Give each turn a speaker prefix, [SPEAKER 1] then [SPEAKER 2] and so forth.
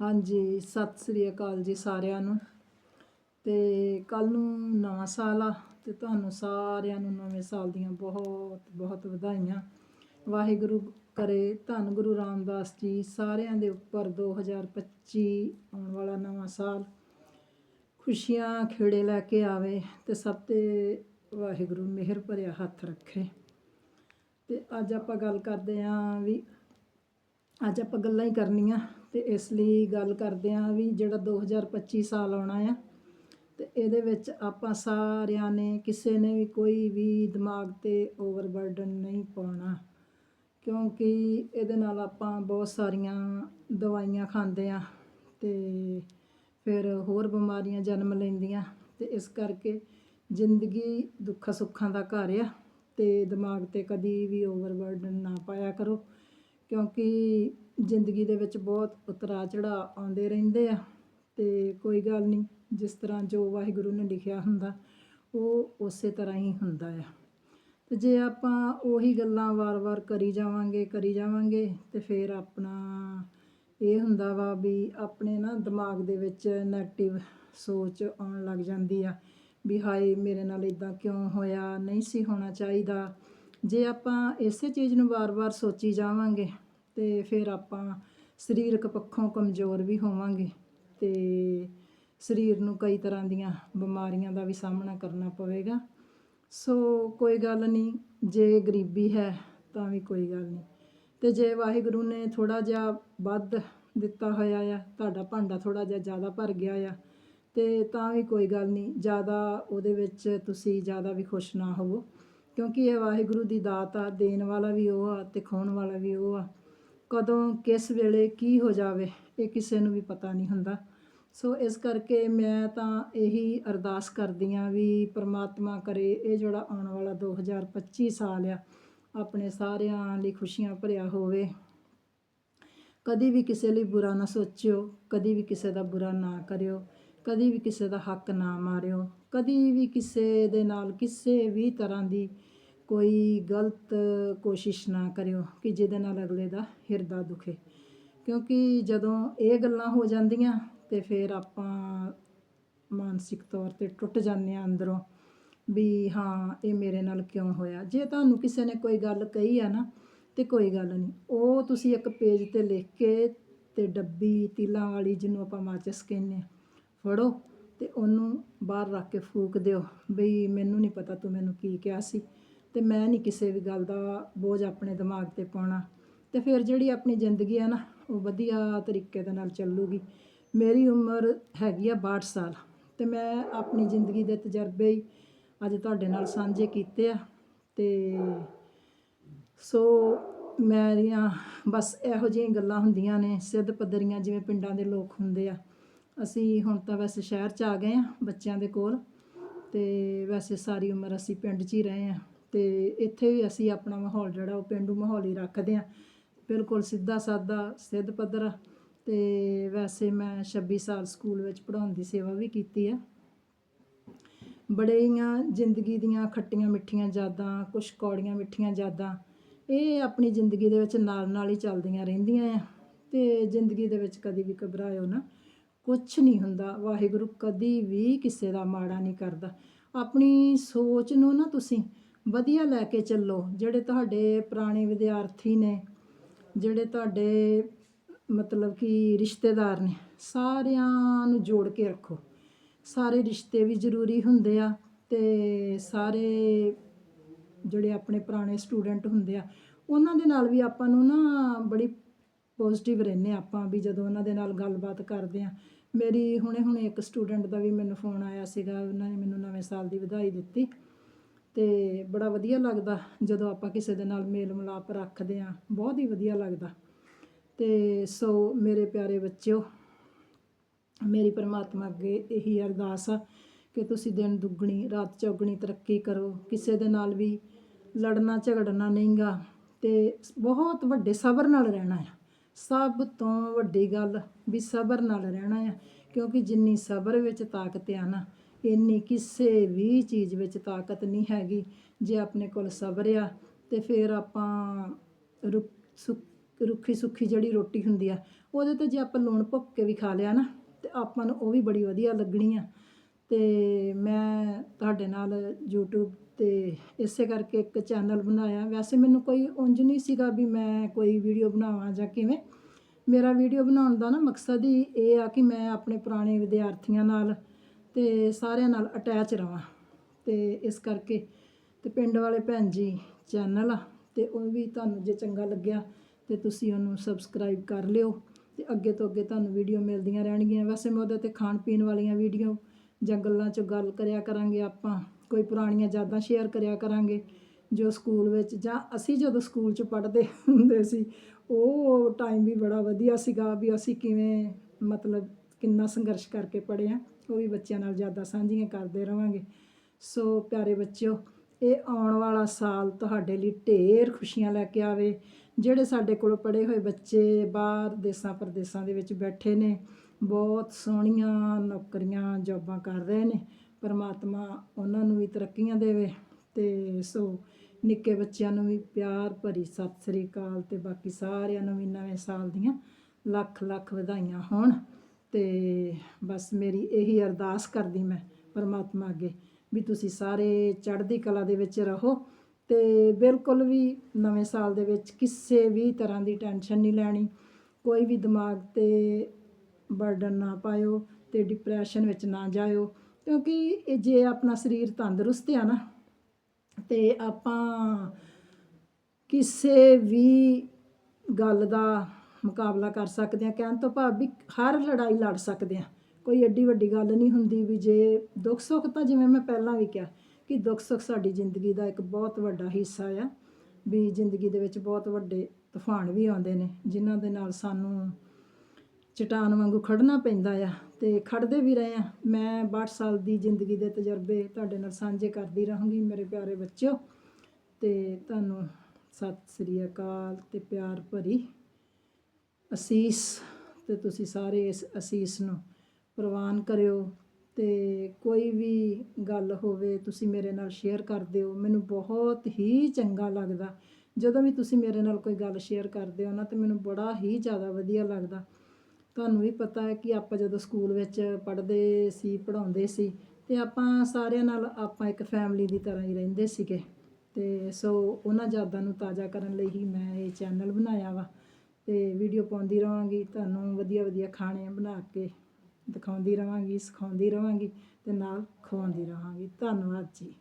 [SPEAKER 1] ਹਾਂਜੀ, ਸਤਿ ਸ੍ਰੀ ਅਕਾਲ ਜੀ ਸਾਰਿਆਂ ਨੂੰ। ਤੇ ਕੱਲ ਨੂੰ ਨਵਾਂ ਸਾਲ ਆ ਤੇ ਤੁਹਾਨੂੰ ਸਾਰਿਆਂ ਨੂੰ ਨਵੇਂ ਸਾਲ ਦੀਆਂ ਬਹੁਤ ਬਹੁਤ ਵਧਾਈਆਂ। ਵਾਹਿਗੁਰੂ ਕਰੇ, ਧੰਨ ਗੁਰੂ ਰਾਮਦਾਸ ਜੀ ਸਾਰਿਆਂ ਦੇ ਉੱਪਰ 2025 ਆਉਣ ਵਾਲਾ ਨਵਾਂ ਸਾਲ। ਖੁਸ਼ੀਆਂ ਖੇੜੇ ਲੈ ਕੇ ਆਵੇ ਤੇ ਸਭ ਤੇ ਵਾਹਿਗੁਰੂ ਮਿਹਰ ਭਰਿਆ ਹੱਥ ਰੱਖੇ। ਤੇ ਅੱਜ ਆਪਾਂ ਗੱਲ ਕਰਦੇ ਆਂ ਵੀ ਅੱਜ ਆਪਾਂ ਗੱਲਾਂ ਹੀ ਕਰਨੀਆਂ। ਤੇ ਇਸ ਲਈ ਗੱਲ ਕਰਦੇ ਆਂ ਵੀ ਜਿਹੜਾ 2025 ਸਾਲ ਆਉਣਾ ਆ, ਤੇ ਇਹਦੇ ਵਿੱਚ ਆਪਾਂ ਸਾਰਿਆਂ ਨੇ, ਕਿਸੇ ਨੇ ਵੀ ਕੋਈ ਵੀ ਦਿਮਾਗ ਤੇ ਓਵਰਬਰਡਨ ਨਹੀਂ ਪਾਉਣਾ। ਕਿਉਂਕਿ ਇਹਦੇ ਨਾਲ ਆਪਾਂ ਬਹੁਤ ਸਾਰੀਆਂ ਦਵਾਈਆਂ ਖਾਂਦੇ ਆ ਤੇ ਫਿਰ ਹੋਰ ਬਿਮਾਰੀਆਂ ਜਨਮ ਲੈਂਦੀਆਂ। ਤੇ ਇਸ ਕਰਕੇ ਜ਼ਿੰਦਗੀ ਦੁੱਖਾਂ ਸੁੱਖਾਂ ਦਾ ਘਰ ਆ ਤੇ ਦਿਮਾਗ ਤੇ ਕਦੀ ਵੀ ਓਵਰਬਰਡਨ ਨਾ ਪਾਇਆ ਕਰੋ। ਕਿਉਂਕਿ ਜ਼ਿੰਦਗੀ ਦੇ ਵਿੱਚ ਬਹੁਤ ਉਤਰਾਅ ਚੜਾਅ ਆਉਂਦੇ ਰਹਿੰਦੇ ਆ ਅਤੇ ਕੋਈ ਗੱਲ ਨਹੀਂ, ਜਿਸ ਤਰ੍ਹਾਂ ਜੋ ਵਾਹਿਗੁਰੂ ਨੇ ਲਿਖਿਆ ਹੁੰਦਾ, ਉਹ ਉਸੇ ਤਰ੍ਹਾਂ ਹੀ ਹੁੰਦਾ ਆ। ਅਤੇ ਜੇ ਆਪਾਂ ਉਹੀ ਗੱਲਾਂ ਵਾਰ-ਵਾਰ ਕਰੀ ਜਾਵਾਂਗੇ ਕਰੀ ਜਾਵਾਂਗੇ, ਤੇ ਫਿਰ ਆਪਣਾ ਇਹ ਹੁੰਦਾ ਵਾ ਵੀ ਆਪਣੇ ਨਾ ਦਿਮਾਗ ਦੇ ਵਿੱਚ 네ਗੇਟਿਵ ਸੋਚ ਆਉਣ ਲੱਗ ਜਾਂਦੀ ਆ ਵੀ ਹਾਏ, ਮੇਰੇ ਨਾਲ ਇਦਾਂ ਕਿਉਂ ਹੋਇਆ? ਨਹੀਂ ਸੀ ਹੋਣਾ ਚਾਹੀਦਾ। ਜੇ ਆਪਾਂ ਇਸੇ ਚੀਜ਼ ਨੂੰ ਵਾਰ-ਵਾਰ ਸੋਚੀ ਜਾਵਾਂਗੇ ਤੇ ਫਿਰ ਆਪਾਂ ਸਰੀਰਕ ਪੱਖੋਂ ਕਮਜ਼ੋਰ ਵੀ ਹੋਵਾਂਗੇ ਅਤੇ ਸਰੀਰ ਨੂੰ ਕਈ ਤਰ੍ਹਾਂ ਦੀਆਂ ਬਿਮਾਰੀਆਂ ਦਾ ਵੀ ਸਾਹਮਣਾ ਕਰਨਾ ਪਵੇਗਾ। ਸੋ ਕੋਈ ਗੱਲ ਨਹੀਂ, ਜੇ ਗਰੀਬੀ ਹੈ ਤਾਂ ਵੀ ਕੋਈ ਗੱਲ ਨਹੀਂ। ਅਤੇ ਜੇ ਵਾਹਿਗੁਰੂ ਨੇ ਥੋੜ੍ਹਾ ਜਿਹਾ ਵੱਧ ਦਿੱਤਾ ਹੋਇਆ ਆ, ਤੁਹਾਡਾ ਭਾਂਡਾ ਥੋੜ੍ਹਾ ਜਿਹਾ ਜ਼ਿਆਦਾ ਭਰ ਗਿਆ ਆ ਅਤੇ ਤਾਂ ਵੀ ਕੋਈ ਗੱਲ ਨਹੀਂ, ਜ਼ਿਆਦਾ ਉਹਦੇ ਵਿੱਚ ਤੁਸੀਂ ਜ਼ਿਆਦਾ ਵੀ ਖੁਸ਼ ਨਾ ਹੋਵੋ। ਕਿਉਂਕਿ ਇਹ ਵਾਹਿਗੁਰੂ ਦੀ ਦਾਤ ਆ, ਦੇਣ ਵਾਲਾ ਵੀ ਉਹ ਆ ਅਤੇ ਖਾਣ ਵਾਲਾ ਵੀ ਉਹ ਆ। ਕਦੋਂ, ਕਿਸ ਵੇਲੇ, ਕੀ ਹੋ ਜਾਵੇ, ਇਹ ਕਿਸੇ ਨੂੰ ਵੀ ਪਤਾ ਨਹੀਂ ਹੁੰਦਾ। ਸੋ ਇਸ ਕਰਕੇ ਮੈਂ ਤਾਂ ਇਹੀ ਅਰਦਾਸ ਕਰਦੀ ਆ ਵੀ ਪ੍ਰਮਾਤਮਾ ਕਰੇ, ਇਹ ਜਿਹੜਾ ਆਉਣ ਵਾਲਾ 2025 ਸਾਲ ਆ, ਆਪਣੇ ਸਾਰਿਆਂ ਲਈ ਖੁਸ਼ੀਆਂ ਭਰਿਆ ਹੋਵੇ। ਕਦੀ ਵੀ ਕਿਸੇ ਲਈ ਬੁਰਾ ਨਾ ਸੋਚਿਓ, ਕਦੀ ਵੀ ਕਿਸੇ ਦਾ ਬੁਰਾ ਨਾ ਕਰਿਓ, ਕਦੀ ਵੀ ਕਿਸੇ ਦਾ ਹੱਕ ਨਾ ਮਾਰਿਓ, ਕਦੀ ਵੀ ਕਿਸੇ ਦੇ ਨਾਲ ਕਿਸੇ ਵੀ ਤਰ੍ਹਾਂ ਦੀ ਕੋਈ ਗਲਤ ਕੋਸ਼ਿਸ਼ ਨਾ ਕਰਿਓ ਕਿ ਜਿਹਦੇ ਨਾਲ ਅਗਲੇ ਦਾ ਹਿਰਦਾ ਦੁਖੇ। ਕਿਉਂਕਿ ਜਦੋਂ ਇਹ ਗੱਲਾਂ ਹੋ ਜਾਂਦੀਆਂ ਤੇ ਫਿਰ ਆਪਾਂ ਮਾਨਸਿਕ ਤੌਰ ਤੇ ਟੁੱਟ ਜਾਂਦੇ ਆ ਅੰਦਰੋਂ ਵੀ ਹਾਂ, ਇਹ ਮੇਰੇ ਨਾਲ ਕਿਉਂ ਹੋਇਆ? ਜੇ ਤੁਹਾਨੂੰ ਕਿਸੇ ਨੇ ਕੋਈ ਗੱਲ ਕਹੀ ਆ ਨਾ ਤੇ ਕੋਈ ਗੱਲ ਨਹੀਂ। ਉਹ ਤੁਸੀਂ ਇੱਕ ਪੇਜ ਤੇ ਲਿਖ ਕੇ ਤੇ ਡੱਬੀ, ਤੀਲਾਂ ਵਾਲੀ ਜਿਹਨੂੰ ਆਪਾਂ ਮਾਚਿਸ ਕਹਿੰਦੇ ਆ ਫੜੋ ਤੇ ਉਹਨੂੰ ਬਾਹਰ ਰੱਖ ਕੇ ਫੂਕ ਦਿਓ ਬਈ ਮੈਨੂੰ ਨਹੀਂ ਪਤਾ ਤੂੰ ਮੈਨੂੰ ਕੀ ਕਿਹਾ ਸੀ। ਤੇ ਮੈਂ ਨਹੀਂ ਕਿਸੇ ਵੀ ਗੱਲ ਦਾ ਬੋਝ ਆਪਣੇ ਦਿਮਾਗ ਤੇ ਪਾਉਣਾ। ਤੇ ਫਿਰ ਜਿਹੜੀ ਆਪਣੀ ਜ਼ਿੰਦਗੀ ਆ ਨਾ, ਉਹ ਵਧੀਆ ਤਰੀਕੇ ਦੇ ਨਾਲ ਚੱਲੂਗੀ। ਮੇਰੀ ਉਮਰ ਹੈਗੀ ਆ 62 ਸਾਲ। ਤੇ ਮੈਂ ਆਪਣੀ ਜ਼ਿੰਦਗੀ ਦੇ ਤਜਰਬੇ ਹੀ ਅੱਜ ਤੁਹਾਡੇ ਨਾਲ ਸਾਂਝੇ ਕੀਤੇ ਆ। ਤੇ ਸੋ ਮੇਰੀਆਂ ਬਸ ਇਹੋ ਜਿਹੀਆਂ ਗੱਲਾਂ ਹੁੰਦੀਆਂ ਨੇ, ਸਿੱਧ ਪੱਧਰੀਆਂ ਜਿਵੇਂ ਪਿੰਡਾਂ ਦੇ ਲੋਕ ਹੁੰਦੇ ਆ। ਅਸੀਂ ਹੁਣ ਤਾਂ ਵੈਸੇ ਸ਼ਹਿਰ 'ਚ ਆ ਗਏ ਆ ਬੱਚਿਆਂ ਦੇ ਕੋਲ। ਤੇ ਵੈਸੇ ਸਾਰੀ ਉਮਰ ਅਸੀਂ ਪਿੰਡ 'ਚ ਹੀ ਰਹੇ ਆ। ਤੇ ਇੱਥੇ ਵੀ ਅਸੀਂ ਆਪਣਾ ਮਾਹੌਲ ਜਿਹੜਾ ਉਹ ਪਿੰਡੂ ਮਾਹੌਲ ਹੀ ਰੱਖਦੇ ਆ ਬਿਲਕੁਲ ਸਿੱਧਾ ਸਾਦਾ ਸਿੱਧ ਪੱਧਰ ਤੇ ਵੈਸੇ ਮੈਂ 26 ਸਾਲ ਸਕੂਲ ਵਿੱਚ ਪੜ੍ਹਾਉਣ ਦੀ ਸੇਵਾ ਵੀ ਕੀਤੀ ਆ। ਬੜੀਆਂ ਜ਼ਿੰਦਗੀ ਦੀਆਂ ਖੱਟੀਆਂ ਮਿੱਠੀਆਂ ਯਾਦਾਂ, ਕੁਛ ਕੌੜੀਆਂ ਮਿੱਠੀਆਂ ਯਾਦਾਂ, ਇਹ ਆਪਣੀ ਜ਼ਿੰਦਗੀ ਦੇ ਵਿੱਚ ਨਾਲ ਨਾਲ ਹੀ ਚੱਲਦੀਆਂ ਰਹਿੰਦੀਆਂ ਆ। ਤੇ ਜ਼ਿੰਦਗੀ ਦੇ ਵਿੱਚ ਕਦੀ ਵੀ ਘਬਰਾਇਓ ਨਾ। ਕੁਛ ਨਹੀਂ ਹੁੰਦਾ, ਵਾਹਿਗੁਰੂ ਕਦੀ ਵੀ ਕਿਸੇ ਦਾ ਮਾੜਾ ਨਹੀਂ ਕਰਦਾ। ਆਪਣੀ ਸੋਚ ਨੂੰ ਨਾ ਤੁਸੀਂ ਵਧੀਆ ਲੈ ਕੇ ਚੱਲੋ, ਜਿਹੜੇ ਤੁਹਾਡੇ ਪੁਰਾਣੇ ਵਿਦਿਆਰਥੀ ਨੇ, ਜਿਹੜੇ ਤੁਹਾਡੇ ਮਤਲਬ ਕਿ ਰਿਸ਼ਤੇਦਾਰ ਨੇ, ਸਾਰਿਆਂ ਨੂੰ ਜੋੜ ਕੇ ਰੱਖੋ। ਸਾਰੇ ਰਿਸ਼ਤੇ ਵੀ ਜ਼ਰੂਰੀ ਹੁੰਦੇ ਆ ਅਤੇ ਸਾਰੇ ਜਿਹੜੇ ਆਪਣੇ ਪੁਰਾਣੇ ਸਟੂਡੈਂਟ ਹੁੰਦੇ ਆ, ਉਹਨਾਂ ਦੇ ਨਾਲ ਵੀ ਆਪਾਂ ਨੂੰ ਨਾ ਬੜੀ ਪੋਜ਼ਿਟਿਵ ਰਹਿੰਦੇ ਹਾਂ ਆਪਾਂ ਵੀ ਜਦੋਂ ਉਹਨਾਂ ਦੇ ਨਾਲ ਗੱਲਬਾਤ ਕਰਦੇ ਆ। ਮੇਰੀ ਹੁਣੇ ਹੁਣੇ ਇੱਕ ਸਟੂਡੈਂਟ ਦਾ ਵੀ ਮੈਨੂੰ ਫੋਨ ਆਇਆ ਸੀਗਾ, ਉਹਨਾਂ ਨੇ ਮੈਨੂੰ ਨਵੇਂ ਸਾਲ ਦੀ ਵਧਾਈ ਦਿੱਤੀ। ਤੇ ਬੜਾ ਵਧੀਆ ਲੱਗਦਾ ਜਦੋਂ ਆਪਾਂ ਕਿਸੇ ਦੇ ਨਾਲ ਮੇਲ ਮਿਲਾਪ ਰੱਖਦੇ ਹਾਂ। ਬਹੁਤ ਹੀ ਵਧੀਆ ਲੱਗਦਾ। ਅਤੇ ਸੋ ਮੇਰੇ ਪਿਆਰੇ ਬੱਚਿਓ, ਮੇਰੀ ਪਰਮਾਤਮਾ ਅੱਗੇ ਇਹੀ ਅਰਦਾਸ ਆ ਕਿ ਤੁਸੀਂ ਦਿਨ ਦੁੱਗਣੀ, ਰਾਤ ਚੌਗਣੀ ਤਰੱਕੀ ਕਰੋ। ਕਿਸੇ ਦੇ ਨਾਲ ਵੀ ਲੜਨਾ ਝਗੜਨਾ ਨਹੀਂਗਾ ਤੇ ਬਹੁਤ ਵੱਡੇ ਸਬਰ ਨਾਲ ਰਹਿਣਾ ਆ। ਸਭ ਤੋਂ ਵੱਡੀ ਗੱਲ ਵੀ ਸਬਰ ਨਾਲ ਰਹਿਣਾ ਆ, ਕਿਉਂਕਿ ਜਿੰਨੀ ਸਬਰ ਵਿੱਚ ਤਾਕਤ ਆ ਨਾ ਇੰਨੀ ਕਿਸੇ ਵੀ ਚੀਜ਼ ਵਿੱਚ ਤਾਕਤ ਨਹੀਂ ਹੈਗੀ। ਜੇ ਆਪਣੇ ਕੋਲ ਸਬਰ ਆ, ਤੇ ਫਿਰ ਆਪਾਂ ਰੁਕ ਸੁ ਰੁੱਖੀ ਸੁੱਖੀ ਜਿਹੜੀ ਰੋਟੀ ਹੁੰਦੀ ਆ, ਉਹਦੇ ਤੇ ਜੇ ਆਪਾਂ ਲੂਣ ਭੁੱਕ ਕੇ ਵੀ ਖਾ ਲਿਆ ਨਾ, ਤੇ ਆਪਾਂ ਨੂੰ ਉਹ ਵੀ ਬੜੀ ਵਧੀਆ ਲੱਗਣੀ ਆ। ਅਤੇ ਮੈਂ ਤੁਹਾਡੇ ਨਾਲ ਯੂਟਿਊਬ ਤੇ ਇਸੇ ਕਰਕੇ ਇੱਕ ਚੈਨਲ ਬਣਾਇਆ। ਵੈਸੇ ਮੈਨੂੰ ਕੋਈ ਉਂਝ ਨਹੀਂ ਸੀਗਾ ਵੀ ਮੈਂ ਕੋਈ ਵੀਡੀਓ ਬਣਾਵਾਂ ਜਾਂ ਕਿਵੇਂ। ਮੇਰਾ ਵੀਡੀਓ ਬਣਾਉਣ ਦਾ ਨਾ ਮਕਸਦ ਹੀ ਇਹ ਆ ਕਿ ਮੈਂ ਆਪਣੇ ਪੁਰਾਣੇ ਵਿਦਿਆਰਥੀਆਂ ਨਾਲ ਤੇ ਸਾਰਿਆਂ ਨਾਲ ਅਟੈਚ ਰਵਾਂ। ਤੇ ਇਸ ਕਰਕੇ ਤੇ ਪਿੰਡ ਵਾਲੇ ਭੈਣ ਜੀ ਚੈਨਲ ਆ, ਤੇ ਉਹ ਵੀ ਤੁਹਾਨੂੰ ਜੇ ਚੰਗਾ ਲੱਗਿਆ ਤੇ ਤੁਸੀਂ ਉਹਨੂੰ ਸਬਸਕ੍ਰਾਈਬ ਕਰ ਲਿਓ ਤੇ ਅੱਗੇ ਤੋਂ ਅੱਗੇ ਤੁਹਾਨੂੰ ਵੀਡੀਓ ਮਿਲਦੀਆਂ ਰਹਿਣਗੀਆਂ। ਵੈਸੇ ਮੈਂ ਉਹਦੇ ਤੇ ਖਾਣ ਪੀਣ ਵਾਲੀਆਂ ਵੀਡੀਓ ਜਾਂ ਗੱਲਾਂ 'ਚ ਗੱਲ ਕਰਿਆ ਕਰਾਂਗੇ ਆਪਾਂ, ਕੋਈ ਪੁਰਾਣੀਆਂ ਯਾਦਾਂ ਸ਼ੇਅਰ ਕਰਿਆ ਕਰਾਂਗੇ, ਜੋ ਸਕੂਲ ਵਿੱਚ ਜਾਂ ਅਸੀਂ ਜਦੋਂ ਸਕੂਲ 'ਚ ਪੜ੍ਹਦੇ ਹੁੰਦੇ ਸੀ, ਉਹ ਟਾਈਮ ਵੀ ਬੜਾ ਵਧੀਆ ਸੀਗਾ ਵੀ ਅਸੀਂ ਕਿਵੇਂ ਮਤਲਬ ਕਿੰਨਾ ਸੰਘਰਸ਼ ਕਰਕੇ ਪੜ੍ਹੇ ਆ। ਉਹ ਵੀ ਬੱਚਿਆਂ ਨਾਲ ਜ਼ਿਆਦਾ ਸਾਂਝੀਆਂ ਕਰਦੇ ਰਵਾਂਗੇ। ਸੋ ਪਿਆਰੇ ਬੱਚਿਓ, ਇਹ ਆਉਣ ਵਾਲਾ ਸਾਲ ਤੁਹਾਡੇ ਲਈ ਢੇਰ ਖੁਸ਼ੀਆਂ ਲੈ ਕੇ ਆਵੇ। ਜਿਹੜੇ ਸਾਡੇ ਕੋਲ ਪੜ੍ਹੇ ਹੋਏ ਬੱਚੇ ਬਾਹਰ ਦੇਸਾਂ ਪ੍ਰਦੇਸਾਂ ਦੇ ਵਿੱਚ ਬੈਠੇ ਨੇ, ਬਹੁਤ ਸੋਹਣੀਆਂ ਨੌਕਰੀਆਂ, ਜੌਬਾਂ ਕਰ ਰਹੇ ਨੇ, ਪਰਮਾਤਮਾ ਉਹਨਾਂ ਨੂੰ ਵੀ ਤਰੱਕੀਆਂ ਦੇਵੇ। ਤੇ ਸੋ ਨਿੱਕੇ ਬੱਚਿਆਂ ਨੂੰ ਵੀ ਪਿਆਰ ਭਰੀ ਸਤਿ ਸ੍ਰੀ ਅਕਾਲ ਤੇ ਬਾਕੀ ਸਾਰਿਆਂ ਨੂੰ ਵੀ ਨਵੇਂ ਸਾਲ ਦੀਆਂ ਲੱਖ ਲੱਖ ਵਧਾਈਆਂ ਹੋਣ। ਤੇ ਬਸ ਮੇਰੀ ਇਹੀ ਅਰਦਾਸ ਕਰਦੀ ਮੈਂ ਪਰਮਾਤਮਾ ਅੱਗੇ ਵੀ ਤੁਸੀਂ ਸਾਰੇ ਚੜ੍ਹਦੀ ਕਲਾ ਦੇ ਵਿੱਚ ਰਹੋ ਤੇ ਬਿਲਕੁਲ ਵੀ ਨਵੇਂ ਸਾਲ ਦੇ ਵਿੱਚ ਕਿਸੇ ਵੀ ਤਰ੍ਹਾਂ ਦੀ ਟੈਨਸ਼ਨ ਨਹੀਂ ਲੈਣੀ, ਕੋਈ ਵੀ ਦਿਮਾਗ ਤੇ ਬਰਡਨ ਨਾ ਪਾਇਓ ਤੇ ਡਿਪਰੈਸ਼ਨ ਵਿੱਚ ਨਾ ਜਾਇਓ, ਕਿਉਂਕਿ ਇਹ ਜੇ ਆਪਣਾ ਸਰੀਰ ਤੰਦਰੁਸਤ ਆ ਨਾ ਤੇ ਆਪਾਂ ਕਿਸੇ ਵੀ ਗੱਲ ਦਾ ਮੁਕਾਬਲਾ ਕਰ ਸਕਦੇ ਆ ਕਹਿਣ ਤੋਂ ਭਾਵ ਵੀ ਹਰ ਲੜਾਈ ਲੜ ਸਕਦੇ ਆ ਕੋਈ ਐਡੀ ਵੱਡੀ ਗੱਲ ਨਹੀਂ ਹੁੰਦੀ ਵੀ ਜੇ ਦੁੱਖ ਸੁੱਖ ਤਾਂ ਜਿਵੇਂ ਮੈਂ ਪਹਿਲਾਂ ਵੀ ਕਿਹਾ ਕਿ ਦੁੱਖ ਸੁੱਖ ਸਾਡੀ ਜ਼ਿੰਦਗੀ ਦਾ ਇੱਕ ਬਹੁਤ ਵੱਡਾ ਹਿੱਸਾ ਆ। ਵੀ ਜ਼ਿੰਦਗੀ ਦੇ ਵਿੱਚ ਬਹੁਤ ਵੱਡੇ ਤੂਫਾਨ ਵੀ ਆਉਂਦੇ ਨੇ, ਜਿਨ੍ਹਾਂ ਦੇ ਨਾਲ ਸਾਨੂੰ ਚਟਾਨ ਵਾਂਗੂ ਖੜਨਾ ਪੈਂਦਾ ਆ ਤੇ ਖੜਦੇ ਵੀ ਰਹੇ ਆ ਮੈਂ 62 ਸਾਲ ਦੀ ਜ਼ਿੰਦਗੀ ਦੇ ਤਜਰਬੇ ਤੁਹਾਡੇ ਨਾਲ ਸਾਂਝੇ ਕਰਦੀ ਰਹੂੰਗੀ, ਮੇਰੇ ਪਿਆਰੇ ਬੱਚਿਓ। ਤੇ ਤੁਹਾਨੂੰ ਸਤਿ ਸ੍ਰੀ ਅਕਾਲ ਤੇ ਪਿਆਰ ਭਰੀ ਅਸੀਸ ਤੇ ਤੁਸੀਂ ਸਾਰੇ ਇਸ ਅਸੀਸ ਨੂੰ ਪ੍ਰਵਾਨ ਕਰਿਓ ਤੇ ਕੋਈ ਵੀ ਗੱਲ ਹੋਵੇ ਤੁਸੀਂ ਮੇਰੇ ਨਾਲ ਸ਼ੇਅਰ ਕਰ ਦਿਓ। ਮੈਨੂੰ ਬਹੁਤ ਹੀ ਚੰਗਾ ਲੱਗਦਾ। ਜਦੋਂ ਵੀ ਤੁਸੀਂ ਮੇਰੇ ਨਾਲ ਕੋਈ ਗੱਲ ਸ਼ੇਅਰ ਕਰਦੇ ਹੋ ਨਾ, ਤੇ ਮੈਨੂੰ ਬੜਾ ਹੀ ਜ਼ਿਆਦਾ ਵਧੀਆ ਲੱਗਦਾ। ਤੁਹਾਨੂੰ ਵੀ ਪਤਾ ਹੈ ਕਿ ਆਪਾਂ ਜਦੋਂ ਸਕੂਲ ਵਿੱਚ ਪੜ੍ਹਦੇ ਸੀ, ਪੜ੍ਹਾਉਂਦੇ ਸੀ, ਤੇ ਆਪਾਂ ਸਾਰਿਆਂ ਨਾਲ ਆਪਾਂ ਇੱਕ ਫੈਮਿਲੀ ਦੀ ਤਰ੍ਹਾਂ ਹੀ ਰਹਿੰਦੇ ਸੀਗੇ। ਤੇ ਸੋ ਉਹਨਾਂ ਯਾਦਾਂ ਨੂੰ ਤਾਜ਼ਾ ਕਰਨ ਲਈ ਹੀ ਮੈਂ ਇਹ ਚੈਨਲ ਬਣਾਇਆ ਵਾ। ਅਤੇ ਵੀਡੀਓ ਪਾਉਂਦੀ ਰਹਾਂਗੀ, ਤੁਹਾਨੂੰ ਵਧੀਆ ਵਧੀਆ ਖਾਣੇ ਬਣਾ ਕੇ ਦਿਖਾਉਂਦੀ ਰਹਾਂਗੀ, ਸਿਖਾਉਂਦੀ ਰਹਾਂਗੀ ਅਤੇ ਨਾਲ ਖਵਾਉਂਦੀ ਰਹਾਂਗੀ। ਧੰਨਵਾਦ ਜੀ।